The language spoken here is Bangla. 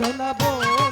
বন্ধু